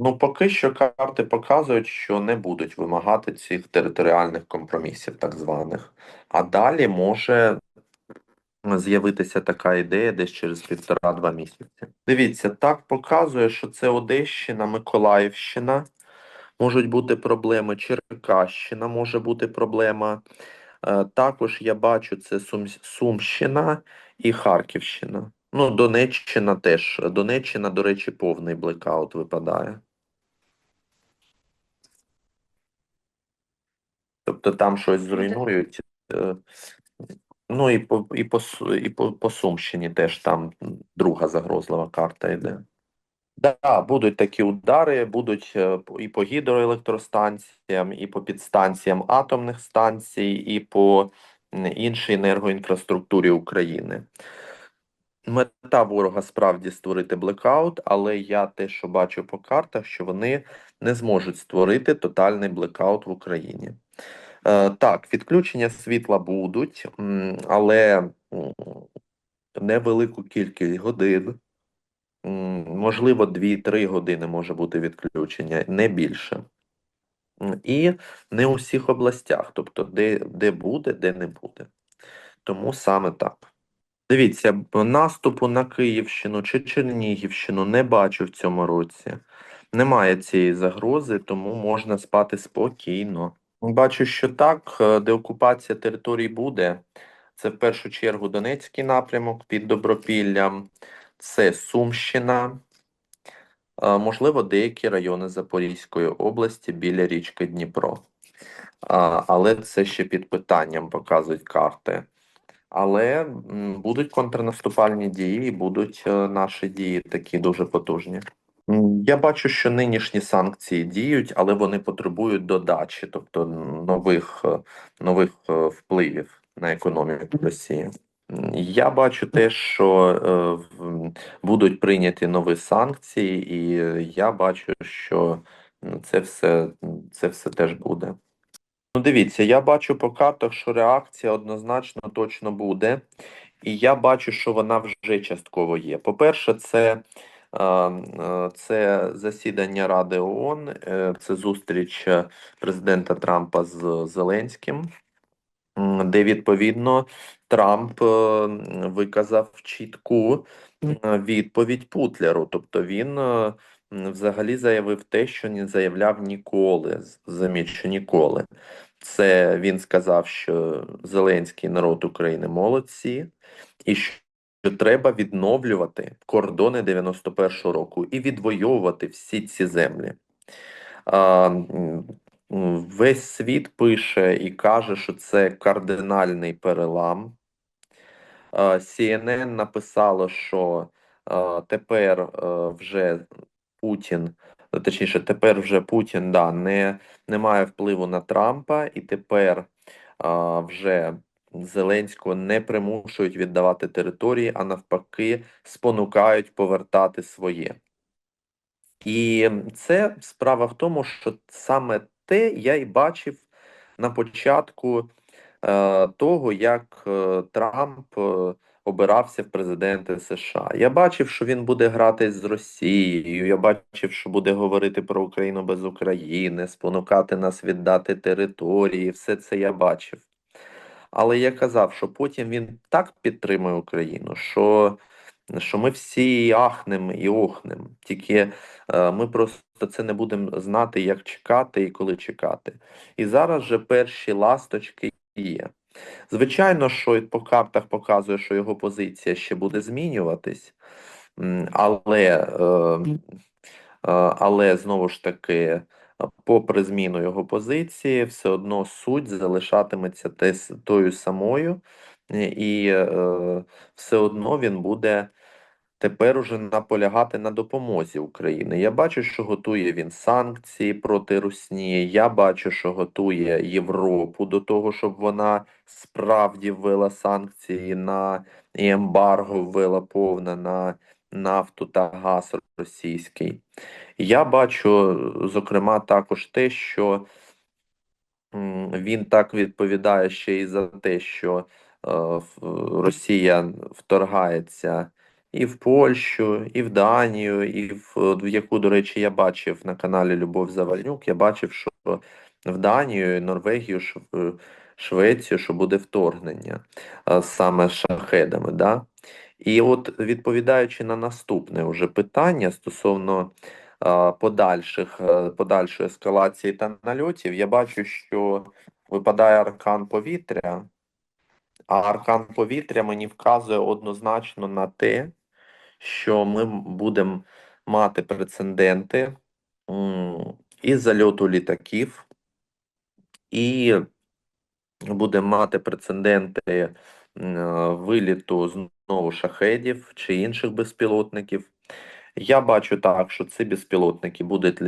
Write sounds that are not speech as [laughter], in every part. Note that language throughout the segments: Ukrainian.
Ну, поки що карти показують, що не будуть вимагати цих територіальних компромісів, так званих. А далі може з'явитися така ідея десь через півтора-два місяці. Дивіться, так показує, що це Одещина, Миколаївщина. Можуть бути проблеми, Черкащина може бути проблема. Е, Також я бачу це Сум... Сумщина і Харківщина. Ну, Донеччина теж. Донеччина, до речі, повний блекаут випадає. Тобто там щось зруйнують. е, Ну і по, і по, і по, по Сумщині теж там друга загрозлива карта йде. Да, будуть такі удари, будуть е, і по гідроелектростанціям, і по підстанціям атомних станцій, і по іншій енергоінфраструктурі України. Мета ворога справді створити блекаут, але я те, що бачу по картах, що вони не зможуть створити тотальний блекаут в Україні. Е, так, відключення світла будуть, але невелику кількість годин. Можливо, 2-3 години може бути відключення, не більше. І не у всіх областях, тобто де, де буде, де не буде. Тому саме так. Дивіться, наступу на Київщину чи Чернігівщину не бачу в цьому році. Немає цієї загрози, тому можна спати спокійно. Бачу, що так, е, деокупація територій буде. Це в першу чергу Донецький напрямок під Добропіллям, це Сумщина, можливо, деякі райони Запорізької області біля річки Дніпро. Але це ще під питанням показують карти. Але будуть контрнаступальні дії, будуть е, наші дії такі дуже потужні. Я бачу, що нинішні санкції діють, але вони потребують додачі, тобто нових, е, нових е, впливів на економіку Росії. Я бачу те, що е, будуть прийняті нові санкції, і я бачу, що це все, це все теж буде. Ну, дивіться, я бачу по картах, що реакція однозначно точно буде, і я бачу, що вона вже частково є. По-перше, це, це засідання Ради ООН, е, це зустріч е, президента Трампа з Зеленським, де відповідно Трамп е, виказав чітку е, відповідь Путлеру. Тобто він е, взагалі заявив те, що не заявляв ніколи. Замічу, ніколи. Це він сказав, що Зеленський народ України молодці, і що треба відновлювати кордони 91-го року і відвоювати всі ці землі. А, весь світ пише і каже, що це кардинальний перелам. CNN написало, що тепер а, вже Путін, точніше, тепер вже Путін да, не, не має впливу на Трампа, і тепер вже Зеленського не примушують віддавати території, а навпаки, спонукають повертати своє. І це справа в тому, що саме те я й бачив на початку е, того, як е, Трамп е, обирався в президенти США. Я бачив, що він буде грати з Росією. Я бачив, що буде говорити про Україну без України, спонукати нас віддати території. Все це я бачив. Але я казав, що потім він так підтримує Україну, що, що ми всі ахнем і охнем. Тільки е, ми просто це не будемо знати, як чекати і коли чекати. І зараз же перші ласточки є. Звичайно, що по картах показує, що його позиція ще буде змінюватись, але, е, е, але знову ж таки, попри зміну його позиції, все одно суть залишатиметься те, с- тою самою, е, і е, все одно він буде тепер уже наполягати на допомозі України. Я бачу, що готує він санкції проти Росії. Я бачу, що готує Європу до того, щоб вона справді ввела санкції на і ембарго ввела повне на нафту та газ російський. Я бачу, зокрема, також те, що він так відповідає ще й за те, що е, Росія вторгається і в Польщу, і в Данію, і в, в яку, до речі, я бачив на каналі Любов Завальнюк, я бачив, що в Данію, Норвегію, Швецію, що буде вторгнення а, саме шахедами. Да? І от відповідаючи на наступне уже питання стосовно подальших, е, подальшої ескалації та нальотів, я бачу, що випадає аркан повітря, а аркан повітря мені вказує однозначно на те, що ми будемо мати прецеденти і зальоту літаків, і будемо мати прецеденти виліту знову шахедів чи інших безпілотників. Я бачу так, що ці безпілотники будуть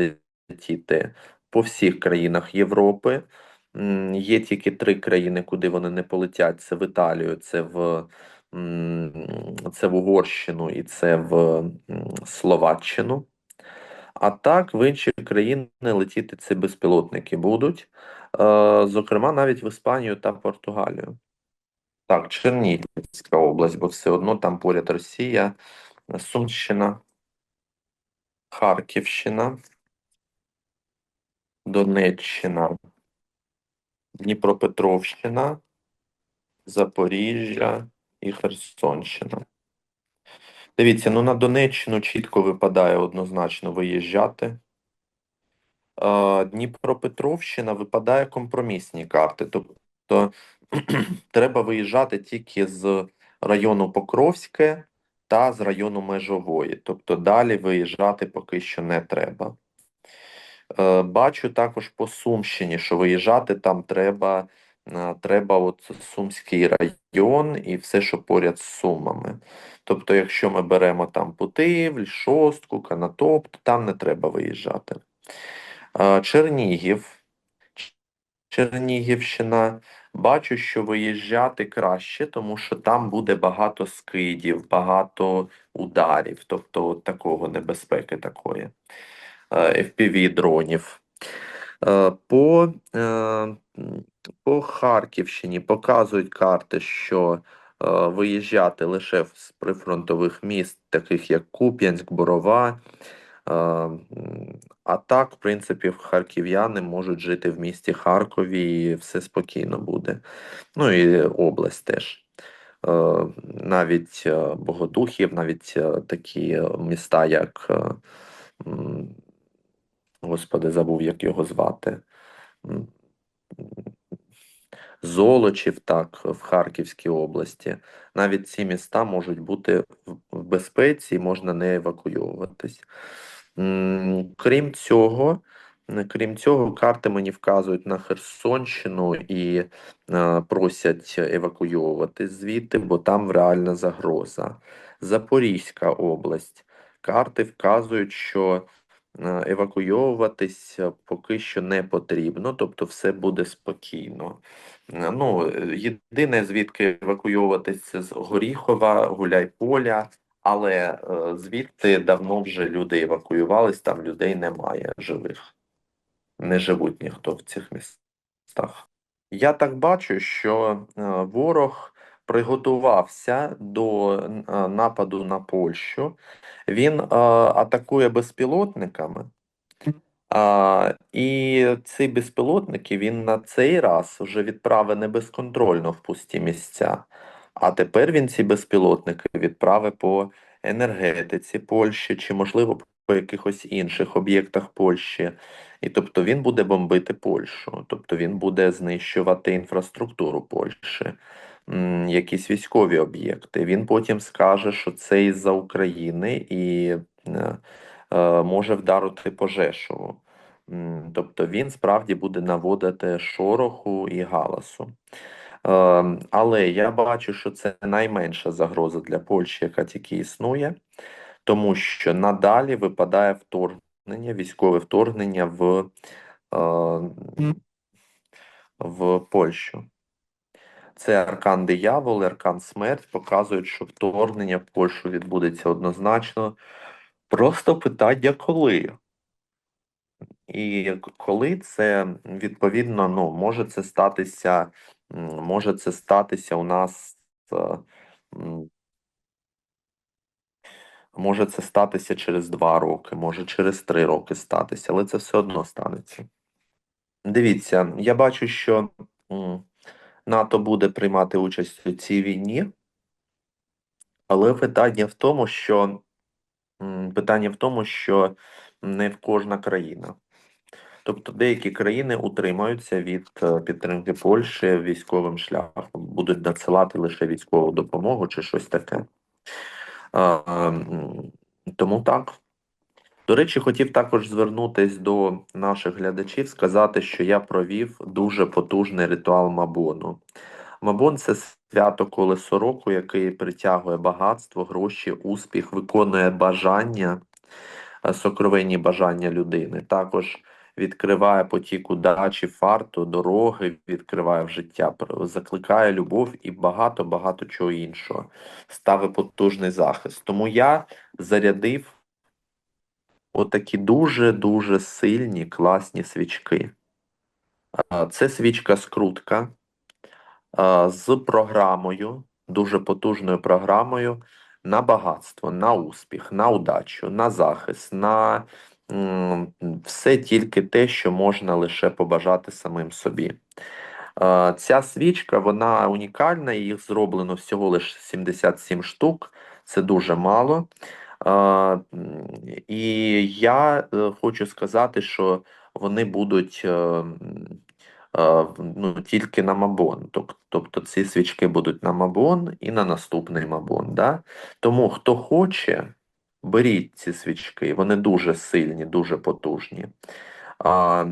летіти по всіх країнах Європи. Є тільки три країни, куди вони не полетять: це в Італію, це в, це в Угорщину і це в Словаччину. А так, в інші країни летіти ці безпілотники будуть, е, зокрема, навіть в Іспанію та Португалію. Так, Чернігівська область, бо все одно там поряд Росія, Сумщина, Харківщина, Донеччина, Дніпропетровщина, Запоріжжя і Херсонщина. Дивіться, ну на Донеччину чітко випадає однозначно виїжджати. Е, Дніпропетровщина випадає компромісні карти. Тобто [clears throat] треба виїжджати тільки з району Покровське та з району Межової. Тобто далі виїжджати поки що не треба. Е, Бачу також по Сумщині, що виїжджати там треба, е, треба от Сумський район і все, що поряд з Сумами. Тобто, якщо ми беремо там Путивль, Шостку, Канатоп, то там не треба виїжджати. Е, Чернігів, Чернігівщина. Бачу, що виїжджати краще, тому що там буде багато скидів, багато ударів, тобто такого небезпеки такої. Е, FPV-дронів. Е, По, е, по Харківщині показують карти, що виїжджати лише з прифронтових міст, таких як Куп'янськ, Борова. Е, А так, в принципі, харків'яни можуть жити в місті Харкові і все спокійно буде. Ну і область теж. Е, Навіть е, Богодухів, навіть такі міста, як Господи, забув, як його звати. Золочів, так, в Харківській області. Навіть ці міста можуть бути в безпеці і можна не евакуйовуватись. Крім цього, крім цього, карти мені вказують на Херсонщину і е, просять евакуйовуватись звідти, бо там реальна загроза. Запорізька область. Карти вказують, що евакуйовуватись е, поки що не потрібно, тобто все буде спокійно. Е, Ну, е, єдине, звідки евакуйовуватись, це з Горіхова, Гуляйполя, але е, звідти давно вже люди евакуювались, там людей немає живих. Не живуть ніхто в цих містах. Я так бачу, що е, ворог приготувався до нападу на Польщу. Він атакує безпілотниками. А, і ці безпілотники він на цей раз вже відправив не безконтрольно в пусті місця. А тепер він ці безпілотники відправить по енергетиці Польщі чи, можливо, по якихось інших об'єктах Польщі. І тобто він буде бомбити Польщу, тобто він буде знищувати інфраструктуру Польщі, якісь військові об'єкти. Він потім скаже, що це із-за України і е, е, може вдарити по Жешову. Тобто він справді буде наводити шороху і галасу. Е, Але я бачу, що це найменша загроза для Польщі, яка тільки існує, тому що надалі випадає вторгнення, військове вторгнення в, в Польщу. Це аркан диявол, аркан смерть показують, що вторгнення в Польщу відбудеться однозначно. Просто питання коли. І коли це відповідно, ну, може це статися, може це статися у нас е, Може це статися через 2 роки, може через 3 роки статися, але це все одно станеться. Дивіться, я бачу, що НАТО буде приймати участь у цій війні, але питання в тому, що питання в тому, що не в кожна країна. Тобто деякі країни утримаються від е, підтримки Польщі військовим шляхом, будуть надсилати лише військову допомогу чи щось таке. Тому так. До речі, хотів також звернутись до наших глядачів, сказати, що я провів дуже потужний ритуал Мабону. Мабон це свято колесо року, який притягує багатство, гроші, успіх, виконує бажання, е, сокровенні бажання людини. Також відкриває потік удачі, фарту, дороги, відкриває в життя, закликає любов і багато-багато чого іншого. Ставить потужний захист. Тому я зарядив отакі дуже-дуже сильні, класні свічки. Це свічка скрутка з програмою, дуже потужною програмою на багатство, на успіх, на удачу, на захист, на все тільки те, що можна лише побажати самим собі. Ця свічка, вона унікальна, їх зроблено всього лише 77 штук, це дуже мало. І я е, хочу сказати, що вони будуть е, е, ну, тільки на Мабон. Тобто ці свічки будуть на Мабон і на наступний Мабон. Да? Тому хто хоче, беріть ці свічки, вони дуже сильні, дуже потужні. А,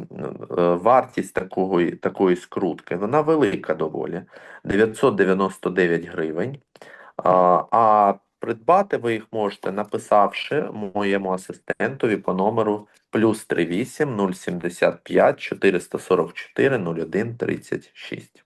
вартість такої, такої скрутки, вона велика доволі, 999 гривень. А, а придбати ви їх можете, написавши моєму асистентові по номеру плюс 38 075 444 01 36.